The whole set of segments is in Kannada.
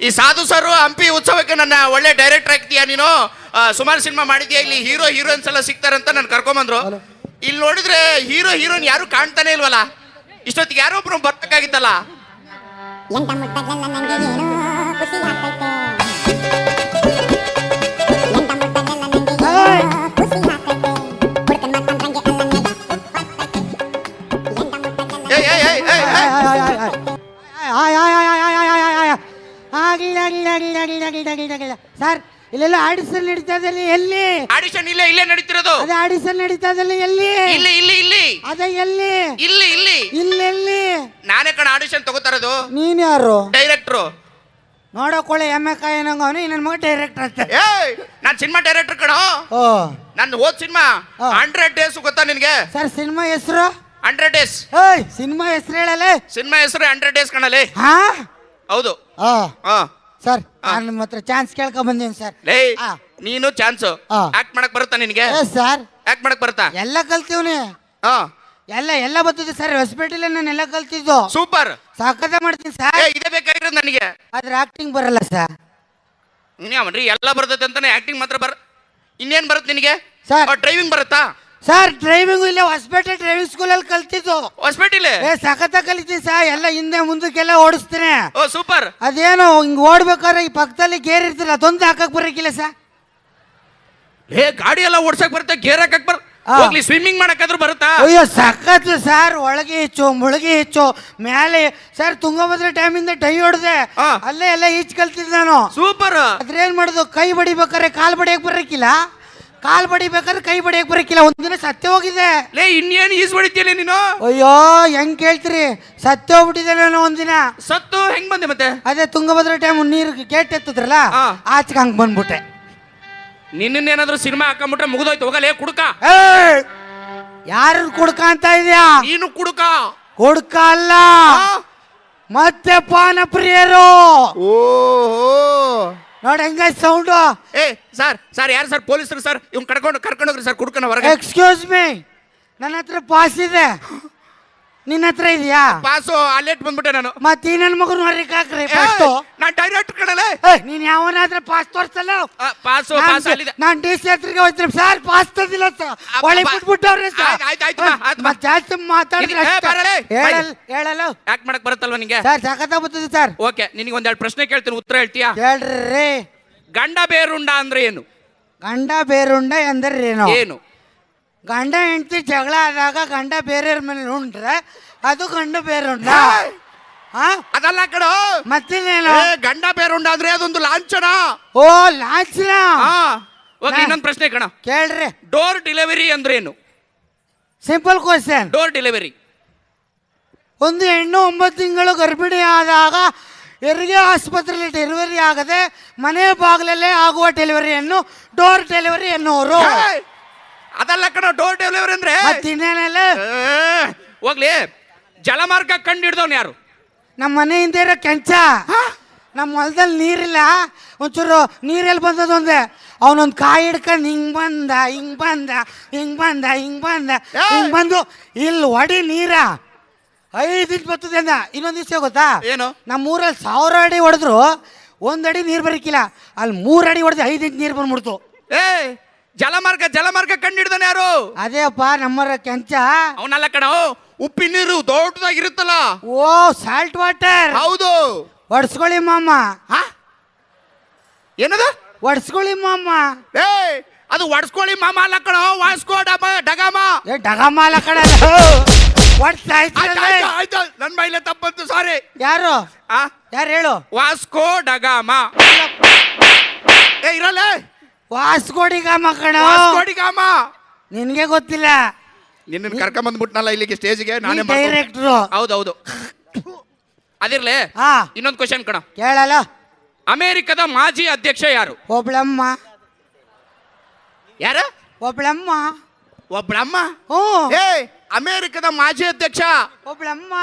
ಈ ಸಾಧು ಸರ್ ಹಂಪಿ ಉತ್ಸವಕ್ಕೆ ನನ್ನ ಒಳ್ಳೆ ಡೈರೆಕ್ಟರ್ ಆಗ್ತೀಯಾ ನೀನು? ಸುಮಾರು ಸಿನಿಮಾ ಮಾಡಿದ್ಯಾ? ಇಲ್ಲಿ ಹೀರೋ ಹೀರೋಯಿನ್ಸ್ ಎಲ್ಲ ಸಿಗ್ತಾರಂತ ನನ್ ಕರ್ಕೊಂಬಂದ್ರು. ಇಲ್ಲಿ ನೋಡಿದ್ರೆ ಹೀರೋ ಹೀರೋಯಿನ್ ಯಾರು ಕಾಣ್ತಾನೆ ಇಲ್ವಲ್ಲ? ಇಷ್ಟೊತ್ತಿಗೆ ಯಾರೋ ಒಬ್ರು ಬರ್ಬೇಕಾಗಿತ್ತಲ್ಲ? ಇಲ್ಲೆಲ್ಲ ಆಡಿಷನ್ ನಡೀತಾ ಎಲ್ಲಿ? ಆಡಿಷನ್ ಇಲ್ಲೇ ಇಲ್ಲೇ ನಡೀತಿರೋದು. ಅದೇ ಆಡಿಷನ್ ನಡೀತಾ ಎಲ್ಲಿ? ಇಲ್ಲಿ ಇಲ್ಲಿ ಇಲ್ಲಿ. ಅದೇ ಎಲ್ಲಿ? ಇಲ್ಲಿ ಇಲ್ಲಿ. ಇಲ್ಲೆಲ್ಲಿ ನಾನೇ ಕಣ ಆಡಿಷನ್ ತಗೋತಾರದು ನೀನ್ ಯಾರು? ಡೈರೆಕ್ಟ್ರು. ನೋಡೋಕೊಳ್ಳೆ ಎಮ್ಮೆ ಕಾಯಿ ನಂಗ ಅವನು ನನ್ನ ಮಗ ಡೈರೆಕ್ಟರ್ ಅಂತ. ಏಯ್ ನಾನ್ ಸಿನಿಮಾ ಡೈರೆಕ್ಟರ್ ಕಣ. ಓ. ನನ್ನ ಹೋದ್ ಸಿನಿಮಾ. ಹಾ. ಹಂಡ್ರೆಡ್ ಡೇಸ್ ಗೊತ್ತಾ ನಿನ್ಗೆ? ಸರ್ ಸಿನಿಮಾ ಹೆಸರು? Hundred days. ಏಯ್ ಸಿನಿಮಾ ಹೆಸರು ಹೇಳಲೇ. ಸಿನಿಮಾ ಹೆಸರು ಹಂಡ್ರೆಡ್ ಡೇಸ್ ಕಣಲೆ ಹಾ? ಹೌದು. ಆ ಹಾ. ಸರ್ ನಾನು ನಿಮ್ಮ ಹತ್ರ ಚಾನ್ಸ್ ಕೇಳ್ಕೊಂಡ್ ಬಂದೀನಿ ಸರ್ ಲೇ ಆ. ನೀನು ಚಾನ್ಸ್. ಆಕ್ಟ್ ಮಾಡಕ್ ಬರುತ್ತಾ ನಿನ್ಗೆ? ಏ ಸರ್ ಆಕ್ಟ್ ಮಾಡಕ್ ಬರುತ್ತಾ? ಎಲ್ಲ ಕಲ್ತೀವ್ನಿ ಹಾ. ಎಲ್ಲ ಎಲ್ಲ ಬರ್ತದೆ ಸರ್ ಹಾಸ್ಪಿಟಲ್ ನಾನು ಎಲ್ಲ ಕಲ್ತಿದ್ದು. ಸೂಪರ್ ಸಾಕತ್ತ ಮಾಡ್ತೀನಿ ಏ ಸರ್ ಇದೇ ಬೇಕಾಗಿರೋದು ನನಗೆ. ಆದ್ರೆ ಆಕ್ಟಿಂಗ್ ಬರಲ್ಲ ಸರ್ ಅವನ್ರಿ ಎಲ್ಲ ಬರ್ತೈತೆ ಅಂತಾನೆ ಆಕ್ಟಿಂಗ್ ಮಾತ್ರ ಬರ ಇನ್ನೇನ್ ಬರುತ್ತೆ ನಿನಗೆ? ಸರ್. ಡ್ರೈವಿಂಗ್ ಬರುತ್ತಾ? ಸರ್ ಡ್ರೈವಿಂಗ್ ಇಲ್ಲೇ ಹೊಸಪೇಟೆ ಡ್ರೈವಿಂಗ್ ಸ್ಕೂಲಲ್ಲಿ ಕಲ್ತಿದ್ದು. ಹಾಸ್ಪಿಟಲ್ ಏ ಸಖತ್ತ ಕಲಿತೀನಿ ಸರ್ ಎಲ್ಲ ಹಿಂದೆ ಮುಂದಕ್ಕೆಲ್ಲ ಓಡಿಸ್ತೀನಿ. ಓ ಸೂಪರ್ ಅದೇನು ಹಿಂಗ್ ಓಡ್ಬೇಕಾದ್ರೆ ಈ ಪಕ್ಕದಲ್ಲಿ ಗೇರ್ ಇರ್ತಿಲ್ಲ ಅದೊಂದು ಹಾಕಕ್ ಬರಕಿಲ್ಲ ಸರ್ ಏ ಗಾಡಿ ಎಲ್ಲ ಓಡ್ಸಕ್ ಬರುತ್ತೆ ಗೇರ್ ಹಾಕಕ್ ಬರ್ ಆ. ಹೋಗ್ಲಿ ಸ್ವಿಮ್ಮಿಂಗ್ ಮಾಡಕ್ಕಾದ್ರೂ ಬರುತ್ತಾ? ಅಯ್ಯೋ ಸಖತ್ ಸರ್ ಒಳಗೆ ಹೆಚ್ಚು ಮುಳುಗಿ ಹೆಚ್ಚು ಮೇಲೆ ಸರ್ ತುಂಗಭದ್ರ ಟೈಮ್ ಇಂದ ಡೈ ಹೊಡೆದೆ ಆ. ಅಲ್ಲೇ ಎಲ್ಲ ಈಚ್ ಕಲ್ತಿದ್ದೆ ನಾನು. ಸೂಪರ್ ಅದ್ರೇನ್ ಮಾಡುದು ಕೈ ಬಡಿಬೇಕಾದ್ರೆ ಕಾಲ್ ಬಡಿಯಕ್ ಬರಕಿಲ್ಲ ಕಾಲ್ ಬಡಿಬೇಕಾದ್ರೆ ಕೈ ಬಡಿಯಕ್ ಬರಕಿಲ್ಲ ಒಂದಿನ ಸತ್ಯ ಹೋಗಿದೆ. ಲೇ ಇನ್ನೇನ್ ಈಸ್ ಹೊಡಿತೀಯ ನೀನು? ಅಯ್ಯೋ ಹೆಂಗ್ ಕೇಳ್ತೀರಿ? ಸತ್ಯ ಹೋಗ್ಬಿಟ್ಟಿದೆ ನಾನು ಒಂದಿನ ಸತ್ತು ಹೆಂಗ್ ಬಂದೆ ಮತ್ತೆ? ಅದೇ ತುಂಗಭದ್ರಾ ಟೈಮ್ ನೀರು ಗೇಟ್ ಎತ್ತಿದ್ರಲ್ಲ ಆ. ಆಚೆಗೆ ಹಂಗ್ ಬಂದ್ಬಿಟ್ಟೆ. ನಿನ್ನೇನಾದ್ರೂ ಸಿನಿಮಾ ಹಾಕೊಂಡ್ಬಿಟ್ರೆ ಮುಗಿದೋಯ್ತು ಹೋಗಲೇ ಕುಡುಕ. ಯಾರು ಕುಡ್ಕ ಅಂತ ಇದೆಯಾ? ನೀನು ಕುಡುಕ. ಕುಡ್ಕ ಅಲ್ಲ. ಮತ್ತೆ ಪಾನ ಪ್ರಿಯರು ಓಹೋ. ನೋಡಿ ಹೆಂಗ ಸೌಂಡು ಏ ಸರ್ ಸರ್ ಯಾರು ಸರ್? ಪೊಲೀಸರು ಸರ್? ಇವ್ನು ಕರ್ಕೊಂಡು ಕರ್ಕೊಂಡು ಹೋಗ್ರಿ ಸರ್ ಕುಡ್ಕನ ಹೊರಗೆ. ಎಕ್ಸ್ಕ್ಯೂಸ್ ಮೀ ನನ್ನ ಹತ್ರ ಪಾಸ್ ಇದೆ. ನಿನ್ನ ಹತ್ರ ಇದೆಯಾ? ಪಾಸು ಅಲ್ಲೇಟ್ ಬಂದ್ಬಿಟ್ಟೆ ನಾನು. ಮತ್ತೆ ನನ್ ಮಗನ ಕಾಕ್ರಿ ಹಾಕ್ರಿ ಫಸ್ಟು ನಾ ಡೈರೆಕ್ಟ್ ಕಣಲೆ ನೀನ್ ಯಾವನಾದ್ರೆ ಪಾಸ್ ತೋರ್ಸಲ್ಲ ಪಾಸು ಪಾಸ್ ನಾನ್ ಡಿ ಸಿ ಹತ್ರಗೆ ಹೋಯ್ತೀನಿ. ಸರ್ ಪಾಸ್ ತಂದಿಲ್ಲ ಒಳ್ಳೆ ಬಿಟ್ಬಿಟ್ಟವ್ರೆ ಮತ್ತೆ ಜಾಸ್ತಿ ಮಾತಾಡಿದ್ರೆ ಹೇಳಲ್ಲ ಯಾಕೆ ಮಾಡಕ್ ಬರುತ್ತಲ್ವ ನಿಂಗೆ? ಸರ್ ಸಖತ್ತ ಬರ್ತದೆ ಸರ್ ಓಕೆ ನಿನಗೆ ಒಂದೆರಡು ಪ್ರಶ್ನೆ ಕೇಳ್ತೀನಿ ಉತ್ತರ ಹೇಳ್ತೀಯಾ? ಹೇಳ್ರಿ ಗಂಡ ಬೇರುಂಡ ಅಂದ್ರೆ ಏನು? ಗಂಡ ಬೇರುಂಡ ಅಂದ್ರೆ ಏನು? ಏನು? ಗಂಡ ಹೆಂಡತಿ ಜಗಳ ಆದಾಗ ಗಂಡ ಬೇರೆಯವ್ರ ಮೇಲೆ ಉಂಡ್ರೆ ಅದು ಗಂಡ ಬೇರುಂಡ. ಉಂಡ ಹಾ ಅದಲ್ಲ ಕಣೋ! ಮತ್ತಿನ್ನೇನು? ಗಂಡ ಬೇರುಂಡ ಅಂದ್ರೆ ಅದೊಂದು ಲಾಂಛನ. ಓ ಲಾಂಛನ? ಹಾ ಓಕೆ ಇನ್ನೊಂದು ಪ್ರಶ್ನೆ ಕಣ. ಕೇಳ್ರಿ. ಡೋರ್ ಡೆಲಿವರಿ ಅಂದ್ರೇನು? ಸಿಂಪಲ್ ಕ್ವಶನ್ ಡೋರ್ ಡೆಲಿವರಿ ಒಂದು ಹೆಣ್ಣು ಒಂಬತ್ತು ತಿಂಗಳು ಗರ್ಭಿಣಿ ಆದಾಗ ಹೆರಿಗೆ ಆಸ್ಪತ್ರೆಯಲ್ಲಿ ಡೆಲಿವರಿ ಆಗದೆ ಮನೆ ಬಾಗಿಲಲ್ಲೇ ಆಗುವ ಡೆಲಿವರಿಯನ್ನು ಡೋರ್ ಡೆಲಿವರಿ ಎನ್ನುವರು. ಅದಲ್ಲ ಕಣ ಡೋರ್ ಡೆಲಿವರಿ ಅಂದ್ರೆ ತಿನ್ನಲ್ಲ ಹೋಗ್ಲಿ. ಜಲಮಾರ್ಗ ಕಂಡು ಹಿಡ್ದವ್ನು ಯಾರು? ನಮ್ಮ ಮನೆ ಹಿಂದೆ ಇರೋ ಕೆಂಚ. ನಮ್ಮ ಹೊಲದಲ್ಲಿ ನೀರಿಲ್ಲ. ಒಂಚೂರು ನೀರೆಲ್ಲಿ ಬಂದದ ಒಂದೇ. ಅವನೊಂದು ಕಾಯಿ ಹಿಡ್ಕೊಂಡು ಹಿಂಗ್ ಬಂದ ಹಿಂಗ್ ಬಂದ ಹಿಂಗ್ ಬಂದ ಹಿಂಗ್ ಬಂದ ಹಿಂಗ್ ಬಂದು ಇಲ್ಲಿ ಒಡಿ ನೀರ. ಐದು ಇಂಚ್ ಬರ್ತದೆ ಅಂದ ಇನ್ನೊಂದು ದಿವಸ ಗೊತ್ತಾ? ಏನು? ನಮ್ಮ ಊರಲ್ಲಿ ಸಾವಿರ ಅಡಿ ಹೊಡೆದ್ರು ಒಂದ್ ಅಡಿ ನೀರು ಬರಕಿಲ್ಲ ಅಲ್ಲಿ ಮೂರು ಅಡಿ ಹೊಡೆದು ಐದು ಇಂಚ್ ನೀರು ಬಂದ್ಬಿಡ್ತು. ಏ ಜಲಮಾರ್ಗ ಜಲಮಾರ್ಗ ಕಂಡು ಹಿಡ್ದವ್ನು ಯಾರು? ಅದೇಪ್ಪ ನಮ್ಮರ ಕೆಂಚ. ಅವನಲ್ಲ ಕಣ ಉಪ್ಪಿನ ನೀರು ದೊಡ್ಡದಾಗಿರುತ್ತಲ್ಲ? ಓ ಸಾಲ್ಟ್ ವಾಟರ್ ಹೌದು. ಒಡ್ಸ್ಕೊಳ್ಳಿ ಮಾಮ. ಹಾ ಏನದು? ಒಡ್ಸ್ಕೊಳ್ಳಿ ಮಾಮ. ಏ ಅದು ಒಡ್ಸ್ಕೊಳ್ಳಿ ಮಾಮ ಅಲ್ಲ ಕಣ ವಾಸ್ಕೋ ಡಮ ಡಗಾಮ. ಏ ಡಗಮಾಲ ಕಡೆ ಕಣ ಆಯ್ತು, ಇದ್ರಲ್ಲ. ಆಯ್ತು, ಆಯ್ತು. ನನ್ ಬೈಲೆ ತಪ್ಪಂತು ಸಾರಿ ಯಾರು? ಆ? ಯಾರು ಹೇಳು? Vasco da Gama. ಏ ಇರಲ್ಲ. ವಾಸ್ಕೋಡಿಗ ಕಣ. ವಾಸ್ಕೋಡಿಗಾಮ. ನಿನಗೆ ಗೊತ್ತಿಲ್ಲ. ನಿನ್ನ ಕರ್ಕೊಂಡ್ ಬಂದ್ಬಿಟ್ನಲ್ಲ ಇಲ್ಲಿಗೆ ಸ್ಟೇಜ್ಗೆ ನಾನೇ ಡೈರೆಕ್ಟರ್ ಡೈರೆಕ್ಟ್ರು. ಹೌದೌದು. ಅದಿರ್ಲೆ ಹಾ. ಇನ್ನೊಂದು ಕ್ವಶನ್ ಕಣ. ಕೇಳಲ್ಲ. ಅಮೆರಿಕದ ಮಾಜಿ ಅಧ್ಯಕ್ಷ ಯಾರು? ಒಬ್ಳಮ್ಮ. ಯಾರು? ಒಬ್ಳಮ್ಮ. ಒಬ್ಳಮ್ಮ? ಹ್ಞೂ. ಏ ಅಮೆರಿಕದ ಮಾಜಿ ಅಧ್ಯಕ್ಷ. ಒಬ್ಳಮ್ಮ.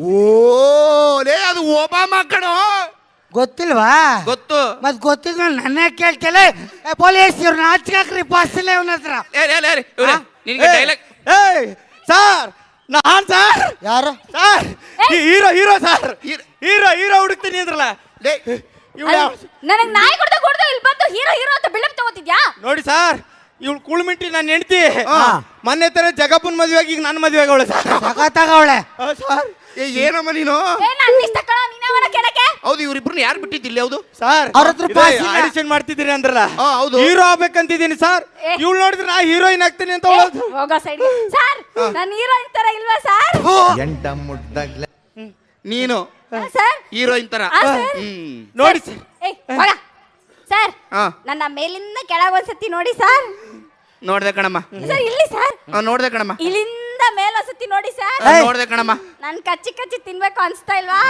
ಓ ಲೇ ಅದು ಒಬಾಮ ಕಣೋ. ಗೊತ್ತಿಲ್ವಾ? ಗೊತ್ತು. ಮತ್ ಗೊತ್ತಿದ್ ನನ್ನ ಏ ಪೊಲೀಸ್ ಇವ್ರನ್ನ ಪಾಸ್ ಇಲ್ಲ ಇವನ ಹತ್ರ. ಏ, ಏ, ಏ, ಇವ್ರೆ, ಆ? ಡೈಲಾಗ್ ಏಯ್ ಸರ್ ನಾನ್ ಸರ್. ಯಾರು? Sir hero hero sir. Hero- hero ಹುಡುಕ್ತೀನಿ ಅಂದ್ರಲ್ಲ. ನನಗೆ ನಾಯಿ ಕೊಡ್ತಾ ಕೊಡ್ತಾ ಇಲ್ಲಿ ಬಂದು ಹೀರೋ ಹೀರೋ ಅಂತ ಬಿಲ್ಡಪ್ ತಗೋತಿದ್ಯಾ? ನೋಡಿ ಸರ್ ಇವಳು ಕುಳ್ಮಿಟ್ಟಿ ನಾನು ಹೆಂಡತಿ. ಮೊನ್ನೆ ತರ ಜಗಪ್ಪನ ಮದ್ವೆ ಈಗ ನನ್ನ ಮದುವೆಗೆ ಅವಳೆ ಸರ್. ತಗವಳೆ ಸರ್. ಏ ಏನಮ್ಮ ನೀನು? ಹೌದು ಇವ್ರಿಬ್ರು ಯಾರು ಬಿಟ್ಟಿದ್ದಿಲ್ಲ ಹೌದು? ಸರ್. ಅವ್ರ ಹತ್ರ pass ಇಲ್ಲ. ಆಡಿಷನ್ ಮಾಡ್ತಿದ್ದೀರಿ ಅಂದ್ರಲ್ಲ. ಹೌದು. ಹೀರೋ ಆಗ್ಬೇಕಂತಿದ್ದೀನಿ ಸರ್. ಇವ್ಳು ನೋಡಿದ್ರೆ ನಾ ಹೀರೋಯಿನ್ ಆಗ್ತೀನಿ ಅಂತ ಹೇಳೋದು. ಹೋಗೋ ಸೈಡ್ ಸರ್ ನಾನು ಹೀರೋಯಿನ್ ತರ ಇಲ್ವಾ ಸರ್? ನೀನು ಸರ್. ಹೀರೋಯಿನ್ ತರ. ಹ್ಮ್. ನೋಡಿ ಸರ್. ಏಯ್ ಹೋಗ. ಸರ್ ಹಾ. ನನ್ನ ಮೇಲಿಂದ ಕೆಳಗೆ ಒಂದ್ಸತಿ ನೋಡಿ ಸರ್. ನೋಡ್ದೆ ಕಣಮ್ಮ. ಸರ್ ಇಲ್ಲಿ ಸರ್. ಆ, ನೋಡ್ದೆ ಕಣಮ್ಮ. ಇಲ್ಲಿಂದ ಮೇಲೆ ಒಂದ್ಸತಿ ನೋಡಿ ಸರ್. ಆ, ನೋಡ್ದೆ ಕಣಮ್ಮ. ನನ್ ಕಚ್ಚಿ ಕಚ್ಚಿ ತಿನ್ಬೇಕು ಅನ್ಸ್ತಾ ಇಲ್ವಾ?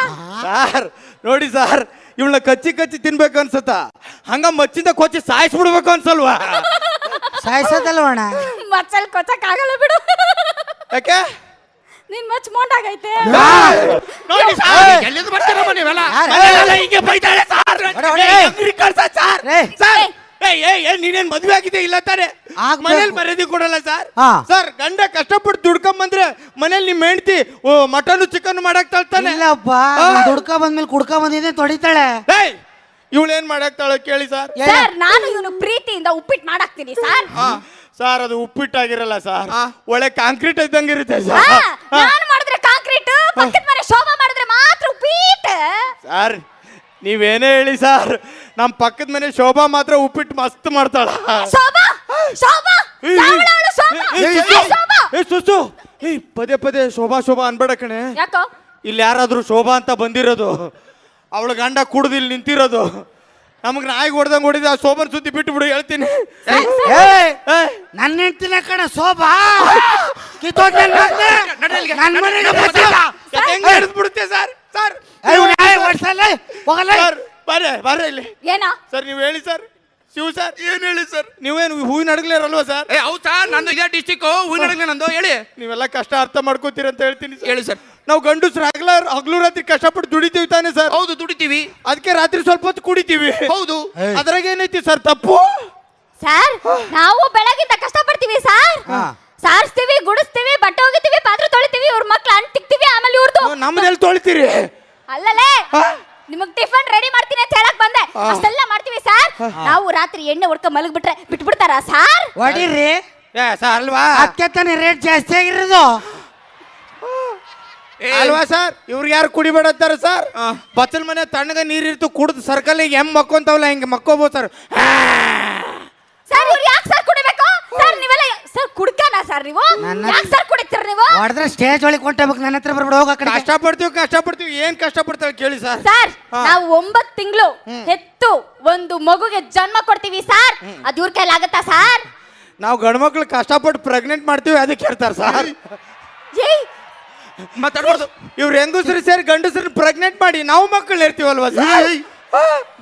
ಸರ್ ನೋಡಿ ಸರ್ ಇವಳನ್ನ ಕಚ್ಚಿ ಕಚ್ಚಿ ತಿನ್ಬೇಕು ಅನ್ಸತ್ತ? ಹಂಗ ಮಚ್ಚಿಂದ ಕೊಚ್ಚಿ ಸಾಯಿಸ್ಬಿಡ್ಬೇಕು ಅನ್ಸಲ್ವಾ? ಸಾಯಿಸೋದಲ್ವಣ ಮಚ್ಚಲ್ ಕೊಚ್ಚಕ್ ಆಗಲ್ಲ ಬಿಡು. ಯಾಕೆ? ನಿನ್ ಮಚ್ ಮೊಂಡಾಗೈತೆ. ನೋಡಿ ಏ, ಎಲ್ಲಿಂದ ಬರ್ತೀರಮ್ಮ ನೀವೆಲ್ಲ? ಯಾರು? ಮನೆಯಲ್ಲೆಲ್ಲ ಹಿಂಗೆ ಬೈತಾಳೆ ಸರ್. ಹೊಡೆ, ಹೊಡೆ. ಏ, ಅಂಗ್ಡಿ ಕಳ್ಸ ಸರ್. ಏ. ಸರ್ ಏ. ಏ ಏ ನೀನೇನ್ ಮದ್ವೆ ಆಗಿದೆ ಇಲ್ಲ ತಾನೆ? ಆಗ್ಬೇಕು. ಮನೇಲಿ ಮರ್ಯಾದೆ ಕೊಡಲ್ಲ ಸರ್. ಹಾ. ಸರ್ ಗಂಡ ಕಷ್ಟಪಟ್ಟು ದುಡ್ಕೊಂಡ್ ಬಂದ್ರೆ ಮನೇಲಿ ನಿಮ್ ಹೆಂಡತಿ ಓ ಮಟನ್ ಚಿಕನ್ ಮಾಡಕ್ ತಾಳ್ತಾನೆ. ಇಲ್ಲಪ್ಪ. ನಾನ್ ದುಡ್ಕ ಬಂದ್ಮೇಲೆ ಕುಡ್ಕ ಬಂದಿದ್ದೆ ತೊಡಿತಾಳೆ. ಏಯ್ ಇವಳು ಏನ್ ಮಾಡಾಕ್ತಾಳೆ ಕೇಳಿ ಸರ್. ಸರ್ ನಾನು ಇವನು ಪ್ರೀತಿಯಿಂದ ಉಪ್ಪಿಟ್ಟು ಮಾಡಾಕ್ತೀನಿ ಸರ್ ಸರ್ ಅದು ಉಪ್ಪಿಟ್ಟಾಗಿರಲ್ಲ ಸರ್. ಒಳ್ಳೆ ಕಾಂಕ್ರೀಟ್ ಇದ್ದಂಗಿರುತ್ತೆ ಸರ್. ನಾನು ಪಕ್ಕದ ಮನೆ ಶೋಭಾ ಮಾಡಿದ್ರೆ ಮಾತ್ರ ಉಪ್ಪಿಟ್ಟು. ಸರ್ ನೀವೇನೇ ಹೇಳಿ ಸರ್ ನಮ್ಮ ಪಕ್ಕದ ಮನೆ ಶೋಭಾ ಮಾತ್ರ ಉಪ್ಪಿಟ್ಟು ಮಸ್ತ್ ಮಾಡ್ತಾಳ. ಶೋಭಾ? ಶೋಭಾ? ಯಾವಳು ಅವಳು ಶೋಭಾ? ಏ, ಏ ಪದೇ ಪದೇ ಶೋಭಾ ಶೋಭಾ ಅನ್ಬೇಡ ಕಣೆ. ಯಾಕೋ? ಇಲ್ಲಿ ಯಾರಾದ್ರೂ ಶೋಭಾ ಅಂತ ಬಂದಿರೋದು ಅವಳ ಗಂಡ ಕುಡ್ದು ಇಲ್ಲಿ ನಿಂತಿರೋದು ನಮ್ಗೆ ನಾಯಿಗೆ ಹೊಡೆದಂಗ್ ಹೊಡಿದ ಆ ಶೋಭನ್ ಸುದ್ದಿ ಬಿಟ್ಟು ಬಿಡು ಹೇಳ್ತೀನಿ. ಏ ಏ, ನನ್ನ ಹೆಂಡ್ತಿನ ಕಣ ಶೋಭಾ. ಕಿತ್ತೋದ್ ನನ್ ಮಗ್ನೆ. ನನ್ ಮನೆಗೆ ಬರ್ತಿಲ್ಲ. ಹೆಂಗ್ ಹಿಡಿದ್ಬಿಡುತ್ತೆ ಸರ್? ಸರ್ ಹೋಗಲ್ಲ. ಸರ್. ಬರ್ರೆ ಬರ್ರೆ ಇಲ್ಲಿ. ಏನೋ? ಸರ್ ನೀವು ಹೇಳಿ ಸರ್. ಶಿವ ಸರ್. ಏನ್ ಹೇಳಿ ಸರ್? ನೀವೇನು ಹೂವಿನ ಅಡಗ್ಲೇರಲ್ವಾ ಸರ್? ಏ ಹೌದಾ ನಂದು ಇದೇ ಡಿಸ್ಟಿಕ್ ಹೂವಿನಡಗ್ಲೆ ನಂದು ಹೇಳಿ. ನೀವೆಲ್ಲ ಕಷ್ಟ ಅರ್ಥ ಮಾಡ್ಕೋತೀರ ಅಂತ ಹೇಳ್ತೀನಿ ಸರ್. ಹೇಳಿ ಸರ್. ನಾವು ಗಂಡಸ್ರು ಹಗಲ ಹಗ್ಲು ರಾತ್ರಿ ಕಷ್ಟಪಟ್ಟು ದುಡಿತೀವಿ ತಾನೆ ಸರ್. ಹೌದು ದುಡಿತೀವಿ. ಅದಕ್ಕೆ ರಾತ್ರಿ ಸ್ವಲ್ಪ ಹೊತ್ತು ಕುಡಿತೀವಿ. ಹೌದು. ಅದ್ರಾಗ ಏನೈತಿ ಸರ್ ತಪ್ಪು? ಸರ್ ನಾವು ಬೆಳಗಿಂದ ಕಷ್ಟಪಡ್ತೀವಿ ಸರ್. ಹಾ. ಸಾರಿಸ್ತೀವಿ ಗುಡಿಸ್ತೀವಿ ಬಟ್ಟೆ ಹೋಗಿತೀವಿ ತೊಳಿತೀವಿ ಇವ್ರ ಮಕ್ಳು ಹಣ್ಣು ತಿಕ್ತೀವಿ ಆಮೇಲೆ ಇವ್ರದ್ದು ನಮ್ದೆಲ್ಲಿ ತೊಳಿತೀರಿ? ಅಲ್ಲಲೇ ನಿಮಗ್ ಟಿಫನ್ ರೆಡಿ ಮಾಡ್ತೀನಿ ಅಂತ ಹೇಳಕ್ ಬಂದೆ. ಅಷ್ಟೆಲ್ಲ ಮಾಡ್ತೀವಿ ಸರ್. ನಾವು ರಾತ್ರಿ ಎಣ್ಣೆ ಹೊಡ್ಕ ಮಲಗ್ಬಿಟ್ರೆ ಬಿಟ್ಬಿಡ್ತಾರ ಸರ್? ಹೊಡೀರಿ ಏ ಸರ್ ಅಲ್ವಾ? ಅದಕ್ಕೆ ತಾನೇ ರೇಟ್ ಜಾಸ್ತಿ ಆಗಿರೋದು. ಅಲ್ವಾ ಸರ್? ಇವ್ರಿಗೆ ಯಾರು ಕುಡಿಬೇಡ ಅಂತಾರ ಸರ್. ಬಚ್ಚಲ್ ಮನೆ ತಣ್ಣಗ ನೀರಿರ್ತು ಕುಡ್ದು ಸರ್ಕಲ್ ಈಗ ಹೆಂಗ್ ಮಕ್ಕೊಂತಾವಲ್ಲ ಹಿಂಗೆ ಮಕ್ಕೋಬೋದು ಸರ್. ಸರ್ ಇವ್ರು ಯಾಕೆ ಸರ್ ಕುಡಿಬೇಕು ಸರ್ ನೀವೆಲ್ಲ ಸರ್ ಕುಡ್ಕನ ಸರ್ ನೀವು? ನನ್ನ- ಯಾಕೆ ಸರ್ ಕುಡಿತೀರ ನೀವು? ಹೊಡೆದ್ರೆ ಸ್ಟೇಜ್ ಒಳಗೆ ಕೊಟ್ಟಬೇಕು ನನ್ನ ಹತ್ರ ಬರ್ಬಿಡು ಹೋಗ ಕಡೆ ಕಷ್ಟ ಪಡ್ತೀವಿ ಏನ್ ಕಷ್ಟಪಡ್ತಾಳೆ ಕೇಳಿ ಸರ್. ಸರ್ ಹಾ. ನಾವು ಒಂಬತ್ತು ತಿಂಗಳು ಹೆತ್ತು ಒಂದು ಮಗುಗೆ ಜನ್ಮ ಕೊಡ್ತೀವಿ ಸರ್. ಅದ್ ಇವ್ರ ಕೈಲಿ ಆಗತ್ತಾ ಸರ್? ನಾವು ಗಂಡ್ಮಕ್ಳು ಕಷ್ಟಪಟ್ಟು ಪ್ರೆಗ್ನೆಂಟ್ ಮಾಡ್ತೀವಿ ಅದಕ್ಕೆ ಹೇಳ್ತಾರೆ ಸರ್. ಏಯ್! ಮಾತಾಡ್ಬಾರ್ದು ಇವ್ರು ಹೆಂಗಸ್ರು ಸೇರಿ ಗಂಡಸ್ರು ಪ್ರೆಗ್ನೆಂಟ್ ಮಾಡಿ ನಾವು ಮಕ್ಕಳು ಇರ್ತೀವಲ್ವಾ ಸರ್?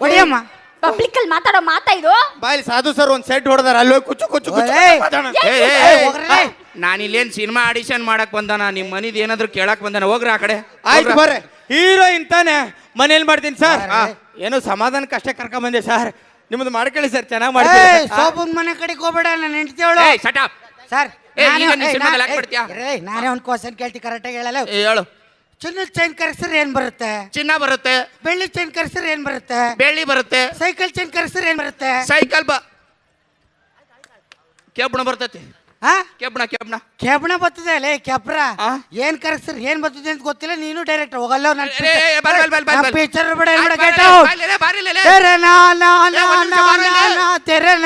ಹೊಡಿಯಮ್ಮ ಪಬ್ಲಿಕ್ ಅಲ್ಲಿ ಮಾತಾಡೋ ಮಾತಾ ಇದು ಬಾಯಲ್ಲಿ ಸಾಧು ಸರ್ ಒಂದ್ ಸೆಟ್ ಹೊಡೆದಾರ ಅಲ್ಲಿ ಹೋಗಿ ಕುಚ್ಚು ಕುಚ್ಚು ಕುಚ್ಚು ಏಯ್. ಮಾತಾಡೋಣ. ಏ, ಏ, ಏ, ಏ, ಹೋಗ್ರಿ. ನಾನು ಇಲ್ಲೇನ್ ಸಿನಿಮಾ ಆಡಿಷನ್ ಮಾಡಕ್ ಬಂದಾನ ನಿಮ್ ಮನಿದ್ ಏನಾದ್ರು ಕೇಳಕ್ ಬಂದಾನ ಹೋಗ್ರ ಆ ಕಡೆ ಆಯ್ತು ಹೋಗ್ರ. ಬರ್ರೆ ಹೀರೋಯಿನ್ ತಾನೆ ಮನೇಲಿ ಮಾಡ್ತೀನಿ ಸರ್ ಆ. ಏನೋ ಸಮಾಧಾನಕ್ಕೆ ಅಷ್ಟೇ ಕರ್ಕೊಂಡ್ ಬಂದೆ ಸರ್ ನಿಮ್ದು ಮಾಡ್ಕೊಳ್ಳಿ ಸರ್ ಚೆನ್ನಾಗಿ ಏಯ್ ಮಾಡ್ತೀವಿ ಸೋಪನ್ ಮನೆ ಕಡೆಗೆ ಹೋಗ್ಬೇಡ ನನ್ನ ಹೆಂಡತಿಯವಳು ಏಯ್ ಸರ್ ನಾನೇ- ಈಗ ನೀನ್ ಸಿನಿಮಾದಲ್ಲಿ ನಾನ್-? ನಾನೇ ಒಂದು ಕ್ವಶನ್ ಕೇಳ್ತಿ ಕರೆಕ್ಟಾಗಿ ಹೇಳಲ್ಲ ಏ, ಹೇಳು ಚಿನ್ನದ ಚೈನ್ ಕರೆಸಿದ್ರೆ ಏನ್ ಬರುತ್ತೆ? ಚಿನ್ನ ಬರುತ್ತೆ. ಬೆಳ್ಳಿ ಚೈನ್ ಕರೆಸಿದ್ರೆ ಏನ್ ಬರುತ್ತೆ? ಬೆಳ್ಳಿ ಬರುತ್ತೆ. ಸೈಕಲ್ ಚೈನ್ ಕರೆಸಿದ್ರೆ ಏನ್ ಬರುತ್ತೆ? ಸೈಕಲ್ ಬ ಕೇಬಣ ಬರ್ತೈತಿ. ಹಾ ಕೆಬ್ಬಣ ಕೇಬಣ. ಕೆಬ್ಣ ಬರ್ತದೆ ಅಲ್ಲೇ ಕೆಬ್ರ. ಆ? ಏನ್ ಕರೆಸಿದ್ರೆ ಏನ್ ಬರ್ತದೆ ಅಂತ ಗೊತ್ತಿಲ್ಲ ನೀನು ಡೈರೆಕ್ಟ್ ಹೋಗಲ್ಲ ಏ, ಏ, ಏ, ಲೇ, ಲೇ, ಲೇ. ತೆರೆ ನಾ ನಾ ಏ, ನಾ ನಾ ನಾ ತೆರೆ